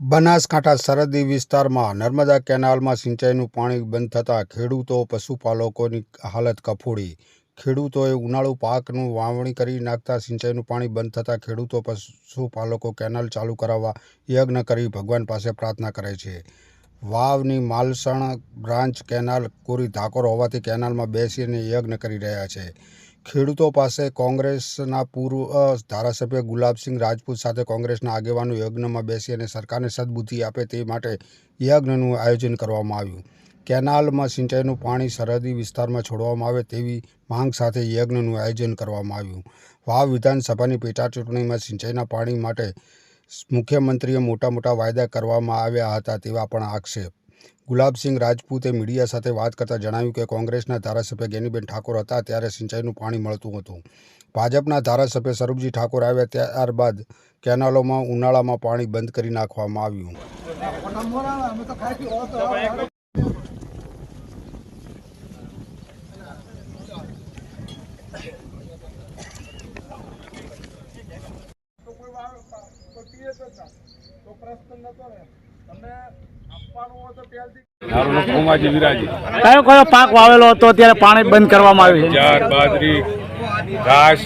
બનાસકાંઠા સરહદી વિસ્તારમાં નર્મદા કેનાલમાં સિંચાઈનું પાણી બંધ થતાં ખેડૂતો, પશુપાલકોની હાલત કફોડી. ખેડૂતોએ ઉનાળુ પાકનું વાવણી કરી નાખતા સિંચાઈનું પાણી બંધ થતાં ખેડૂતો, પશુપાલકો કેનાલ ચાલુ કરાવવા યજ્ઞ કરી ભગવાન પાસે પ્રાર્થના કરે છે. વાવની માલસણ બ્રાન્ચ કેનાલ કોરી ધાકોર હોવાથી કેનાલમાં બેસીને યજ્ઞ કરી રહ્યા છે. ખેડૂતો પાસે કોંગ્રેસના પૂર્વ ધારાસભ્ય ગુલાબસિંહ રાજપૂત સાથે કોંગ્રેસના આગેવાનો યજ્ઞમાં બેસી અને સરકારને સદબુદ્ધિ આપે તે માટે યજ્ઞનું આયોજન કરવામાં આવ્યું. કેનાલમાં સિંચાઈનું પાણી સરહદી વિસ્તારમાં છોડવામાં આવે તેવી માંગ સાથે યજ્ઞનું આયોજન કરવામાં આવ્યું. વાવ વિધાનસભાની પેટાચૂંટણીમાં સિંચાઈના પાણી માટે મુખ્યમંત્રીએ મોટા મોટા વાયદા કરવામાં આવ્યા હતા તેવા પણ આક્ષેપ. ગુલાબસિંહ રાજપૂતે મીડિયા સાથે વાત કરતાં જણાવ્યું કે કોંગ્રેસના ધારાસભ્ય ગેનીબેન ઠાકોર હતા ત્યારે સિંચાઈનું પાણી મળતું હતું. ભાજપના ધારાસભ્ય સરૂપજી ઠાકોર આવ્યા ત્યારબાદ કેનાલોમાં, ઉનાળામાં પાણી બંધ કરી નાખવામાં આવ્યું. તો પ્રશ્ન નતો ને તમને આપવાનું હોય તો પહેલથી મારું નામ કોમાજી વિરાજી. કયો કયો પાક વાવેલો હતો? અત્યારે પાણી બંધ કરવામાં આવ્યું છે. ચાર બાજરી ઘાસ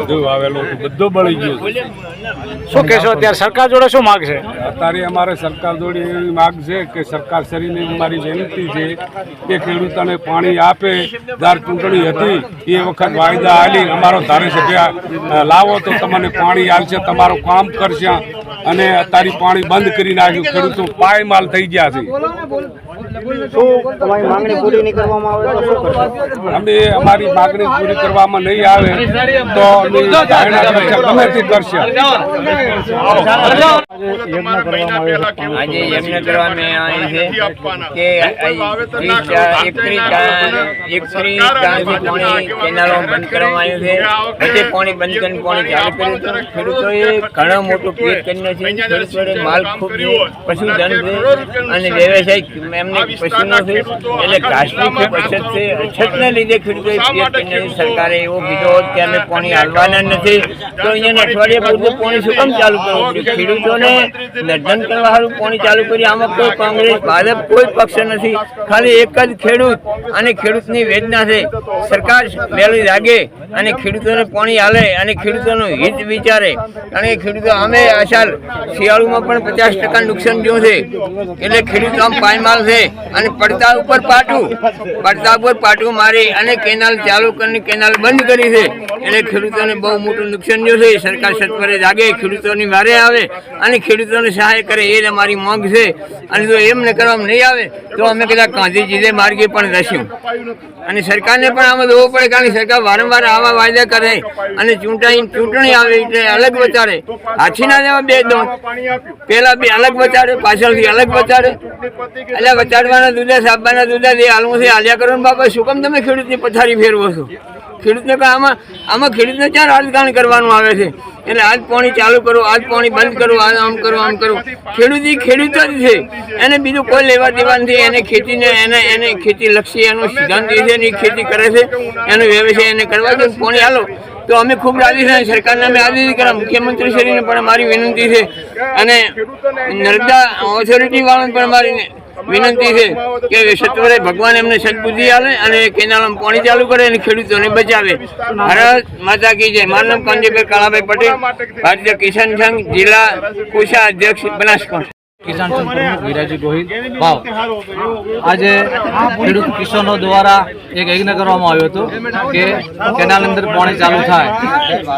બધું વાવેલું હતું. બધું બળી ગયું શું કહેશો અત્યારે? સરકાર જોડે શું માગ છે? અત્યારે અમારે સરકાર જોડે એવી માગ છે કે સરકાર શ્રીને મારી વિનંતી છે કે ખેડૂતોને પાણી આપે. ધાર ચૂંટણી હતી એ વખત વાયદા આલી. અમારો ધારાસભ્ય લાવો તો તમને પાણી આવશે તમારું કામ કરશે. અને અત્યારે પાણી બંધ કરી નાખ્યું. ખેડૂતો પાયમાલ થઈ ગયા છે. શું તમારી માંગણી પૂરી નહીં કરવામાં આવે તો શું કરશો? અમે અમારી માગણી પૂરી કરવામાં નહીં આવે તો તમે ધારણા કરશે, ગમે તે કરશે. આજે યજ્ઞ છે આજે યજ્ઞ કરવામાં આવે કે ત્રીસ એકત્રીસ એકત્રીસ કેનાલો બંધ કરવામાં આવ્યું છે. પછી પાણી બંધ કરીને પાણી ચાલુ કર્યું હતું ખેડૂતોએ ઘણો મોટો પેટ કરીને છે. માલ ખૂબ છે પશુધન છે. અને વ્યવસાયિક એમને પશુનો છે? એટલે ઘાસની ખૂબ અછત છે અછતને લીધે ખેડૂતોએ છે. સરકારે એવો કીધો કે અમે પાણી હાલવાના નથી તો અહીંયા અઠવાડિયા પૂરતું પાણી શું કામ ચાલુ કરવું? પડ્યું ખેડૂતોને નર્ધન કરવા સારું પાણી ચાલુ કરી આમાં કોઈ કોંગ્રેસ ભાજપ કોઈ પક્ષ નથી. ખાલી એક જ ખેડૂત અને ખેડૂતની વેદના છે. સરકાર વહેલી લાગે અને ખેડૂતોને પાણી હાલે અને ખેડૂતોનું હિત વિચારે. કારણ કે ખેડૂતો અમે અસાલ શિયાળુમાં પણ પચાસ ટકા નુકસાન થયું છે. એટલે ખેડૂતો આમ પાયમાલ છે. અને પડતા ઉપર પાટું. પડતા ઉપર પાટું મારી અને કેનાલ ચાલુ કરીને કેનાલ બંધ કરી છે. એટલે ખેડૂતોને બહુ મોટું નુકસાન થયું છે. સરકાર સત્વરે જાગે, ખેડૂતોની વારે આવે અને ખેડૂતોને સહાય કરે એ અમારી માંગ છે. અને જો એમ ન કરવામાં નહીં આવે, તો અમે કદાચ ગાંધીજીને માર્ગે પણ રહીશું. અને સરકારને પણ આમાં જોવું પડે, કારણ કે સરકાર વારંવાર આવા વાયદા કરે અને ચૂંટાઈ, ચૂંટણી આવે એટલે અલગ વચારે. હાથીના જેવા બે દો પહેલાં બે અલગ વચારે, પાછળથી અલગ વચારે. એટલે બચાડવાના દૂધા સાબાના દૂધા જે હાલવું છે, હાલ્યા કરો ને બાબા શું કામ તમે ખેડૂતની પથારી ફેરવો છો? ખેડૂતને આમાં આમાં ખેડૂતને ક્યાં રાજકારણ કરવાનું આવે છે? એટલે આજ પાણી ચાલુ કરો, આજ પાણી બંધ કરો, આજ આમ કરો આમ કરો. ખેડૂત એ ખેડૂત જ છે. એને બીજું કોઈ લેવા દેવા નથી. એને ખેતીને, એને એને ખેતી લક્ષી, એનો સિદ્ધાંત એ છે ને ઈ ખેતી કરે છે. એનો વ્યવસાય એને કરવા દો. પાણી હાલો તો અમે ખૂબ રાજી છે સરકારને અમે આદેશ કર્યા મુખ્યમંત્રી શ્રીને પણ મારી વિનંતી છે. અને નર્મદા ઓથોરિટી વાળાને પણ મારી વિનંતી છે કે સત્વરે ભગવાન એમને સદબુદ્ધિ આવે અને કેનાલમાં પાણી ચાલુ કરે અને ખેડૂતોને બચાવે. ભારત માતા કી જય. મારું નામ કાંજીભાઈ કાળાભાઈ પટેલ. ભારતીય કિસાન સંઘ જિલ્લા કોષા અધ્યક્ષ બનાસકાંઠા. કિસાન પ્રમુખ વિરાજી ગોહિલ. વાવ. આજે ખેડૂત કિસાનો દ્વારા એક યજ્ઞ કરવામાં આવ્યો હતો કે કેનાલ અંદર પાણી ચાલુ થાય.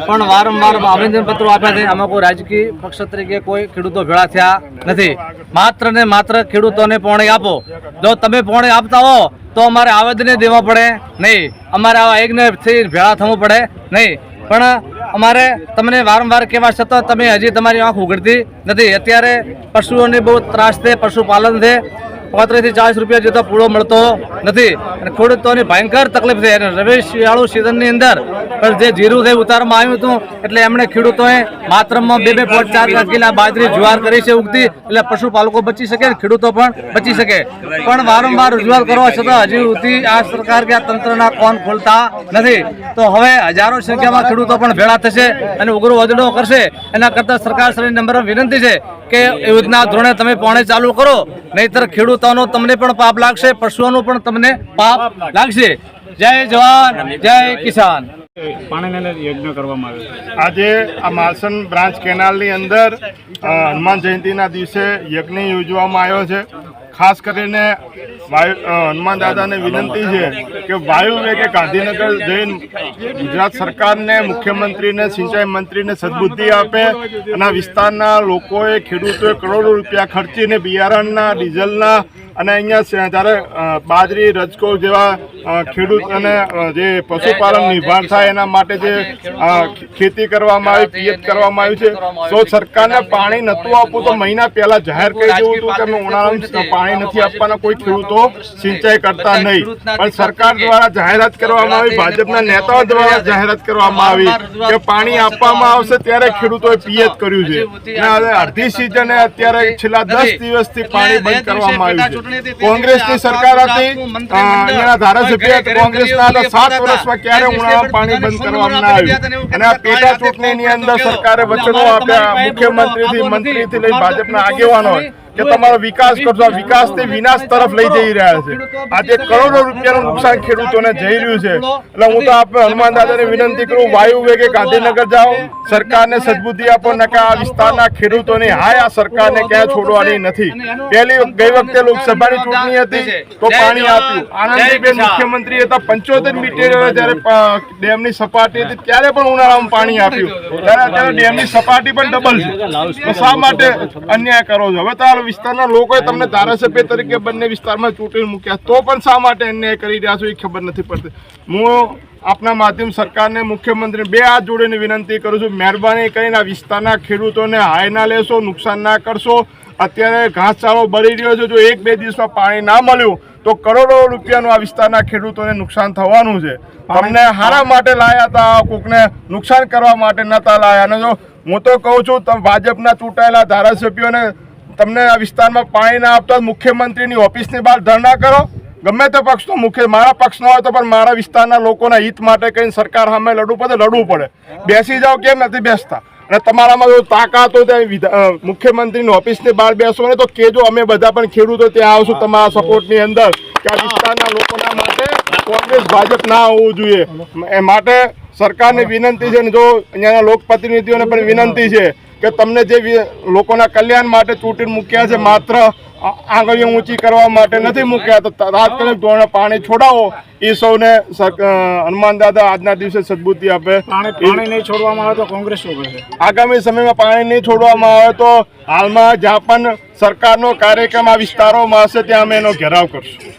પણ વારંવાર આવેદન પત્રો આપ્યા છે. આમાં કોઈ રાજકીય પક્ષ તરીકે કોઈ ખેડૂતો ભેળા થયા નથી. માત્ર ને માત્ર ખેડૂતોને પાણી આપો. જો તમે પાણી આપતા હો તો અમારે આવેદને દેવા પડે નહીં. અમારે આવા યજ્ઞથી ભેળા થવું પડે નહીં. પણ અમારે તમને વારંવાર કહેવા છતાં તમે હજી તમારી આંખ ઉઘડતી નથી. અત્યારે પશુઓને બહુ ત્રાસ છે, પશુપાલન છે. પાંત્રીસથી ચાલીસ રૂપિયા જેટલો પૂળો મળતો નથી. અને ખેડૂતોની ભયંકર તકલીફ છે અને રવિ શિયાળુ સિઝનની અંદર જે જીરું છે ઉતારવામાં આવ્યું હતું, એટલે એમણે ખેડૂતોએ માત્રમાં બે બે પોઈન્ટ ચાર કિલા બાજરી જુવાર કરી છે ઉગતી. એટલે પશુપાલકો બચી શકે ખેડૂતો પણ બચી શકે. પણ વારંવાર રજૂઆત કરવા છતાં હજી સુધી આ સરકાર કે આ તંત્રના કોન ખોલતા નથી. તો હવે હજારો સંખ્યામાં ખેડૂતો પણ ભેળા થશે અને ઉગ્ર વધડો કરશે. એના કરતાં સરકાર શ્રી નમ્ર વિનંતી છે કે એવી રીતના ધોરણે તમે પાણી ચાલુ કરો, નહીતર ખેડૂતોનો તમને પણ પાપ લાગશે, પશુઓનો પણ તમને પાપ લાગશે. જય જવાન, જય કિસાન. આજે આ માલસન બ્રાન્ચ કેનાલની અંદર હનુમાન જયંતિના દિવસે યજ્ઞ યોજવામાં આવ્યો છે. ખાસ કરીને હનુમાન દાદાને વિનંતી છે કે વાયુ વેગે ગાંધીનગર જઈને ગુજરાત સરકારને, મુખ્યમંત્રીને, સિંચાઈ મંત્રીને સદબુદ્ધિ આપે અને આ વિસ્તારના લોકોએ, ખેડૂતોએ કરોડો રૂપિયા ખર્ચીને બિયારણના, ડીઝલના અને અહીંયા જ્યારે બાજરી, રજકો જેવા ખેડૂત અને જે પશુપાલન નિર્ભર થાય એના માટે જે ખેતી કરવામાં આવી, પિયત કરવામાં આવ્યું છે. તો સરકારને પાણી નતું આપવું તો મહિના પહેલા જાહેર કરી દેવું હતું કે અમે ઉનાળામાં પાણી નથી આપવાના, કોઈ ખેડૂતો સિંચાઈ કરતા નહીં. પણ સરકાર દ્વારા જાહેરાત કરવામાં આવી, ભાજપના નેતાઓ દ્વારા જાહેરાત કરવામાં આવી કે પાણી આપવામાં આવશે ત્યારે ખેડૂતોએ પિયત કર્યું છે. અને અડધી સિઝને અત્યારે છેલ્લા દસ દિવસથી પાણી બંધ કરવામાં આવ્યું છે. કોંગ્રેસની સરકાર હતી એના અહીંયાના ધારાસભ્ય કોંગ્રેસના હતા સાત વર્ષમાં ક્યારે ઉનાળામાં પાણી બંધ કરવામાં ના આવ્યું? અને આ પેટા ચૂંટણીની અંદર સરકારે વચનો આપ્યા મુખ્યમંત્રીથી મંત્રીથી લઈ ભાજપના આગેવાનો કે તમારો વિકાસ કરશો વિકાસ વિકાસથી વિનાશ તરફ લઈ જઈ રહ્યા છે. આજે કરોડો રૂપિયાનું નુકસાન ખેડૂતોને જઈ રહ્યું છે એટલે હું તો આપણે હનુમાન દાદાને વિનંતી કરું વાયુ વેગે ગાંધીનગર જાઓ સરકારને સદબુદ્ધિ આપો ન આ વિસ્તારના ખેડૂતોની હાય આ સરકારને ક્યાં છોડવાની નથી. પહેલી ગઈ વખતે લોકસભાની ચૂંટણી હતી તો પાણી આપ્યું. આનંદીબેન મુખ્યમંત્રી હતા પંચોતેર મીટર જ્યારે ડેમની સપાટી હતી ત્યારે પણ ઉનાળામાં પાણી આપ્યું. ત્યારે અત્યારે ડેમની સપાટી પણ ડબલ છે. શા માટે અન્યાય કરો છો? હવે તો આ વિસ્તારના લોકોએ તમને ધારાસભ્ય તરીકે બંને વિસ્તારમાં ચૂંટણી મૂક્યા. તો પણ શા માટે અન્યાય કરી રહ્યા છો એ ખબર નથી પડતી. હું આપના માધ્યમ સરકારને મુખ્યમંત્રી બે હાથ જોડીને વિનંતી કરું છું મહેરબાની કરીને આ વિસ્તારના ખેડૂતોને હાય ના લેશો નુકસાન ના કરશો. અત્યારે ઘાસચારો બળી રહ્યો છે જો એક બે દિવસમાં પાણી ના મળ્યું તો કરોડો રૂપિયાનું આ વિસ્તારના ખેડૂતોને નુકસાન થવાનું છે. તમને હારા માટે લાયા હતા કોકને નુકસાન કરવા માટે નતા લાયા. અને જો હું તો કહું છું તમે ભાજપના ચૂંટાયેલા ધારાસભ્યોને તમને આ વિસ્તારમાં પાણી ના આપતા મુખ્યમંત્રીની ઓફિસની બહાર ધરણા કરો. ગમે તે પક્ષનો મુખ્ય, મારા પક્ષનો હોય તો પણ મારા વિસ્તારના લોકોના હિત માટે કઈ સરકાર સામે લડવું પડે લડવું પડે. બેસી જાઓ કેમ નથી બેસતા? અને તમારામાં જો તાકાત હોય તો મુખ્યમંત્રીની ઓફિસની બહાર બેસો ને તો કેજો અમે બધા પણ ખેડૂતો ત્યાં આવશું તમારા સપોર્ટની અંદર કે આ વિસ્તારના લોકોના માટે કોંગ્રેસ, ભાજપ ના હોવું જોઈએ. એ માટે સરકારને વિનંતી છે ને જો અહીંયાના લોકપ્રતિનિધિઓને પણ વિનંતી છે કે તમને જે લોકોના કલ્યાણ માટે ચૂંટણી મૂક્યા છે માત્ર આંગળીઓ ઊંચી કરવા માટે નથી મૂક્યા. તો તાત્કાલિક ધોરણે પાણી છોડાવો. એ સૌને હનુમાન દાદા આજના દિવસે સદબુદ્ધિ આપે. પાણી નહીં છોડવામાં આવે તો કોંગ્રેસ શું કરશે? આગામી સમયમાં પાણી નહીં છોડવામાં આવે તો હાલમાં જ્યાં પણ સરકારનો કાર્યક્રમ આ વિસ્તારોમાં હશે ત્યાં અમે એનો ઘેરાવ કરશું.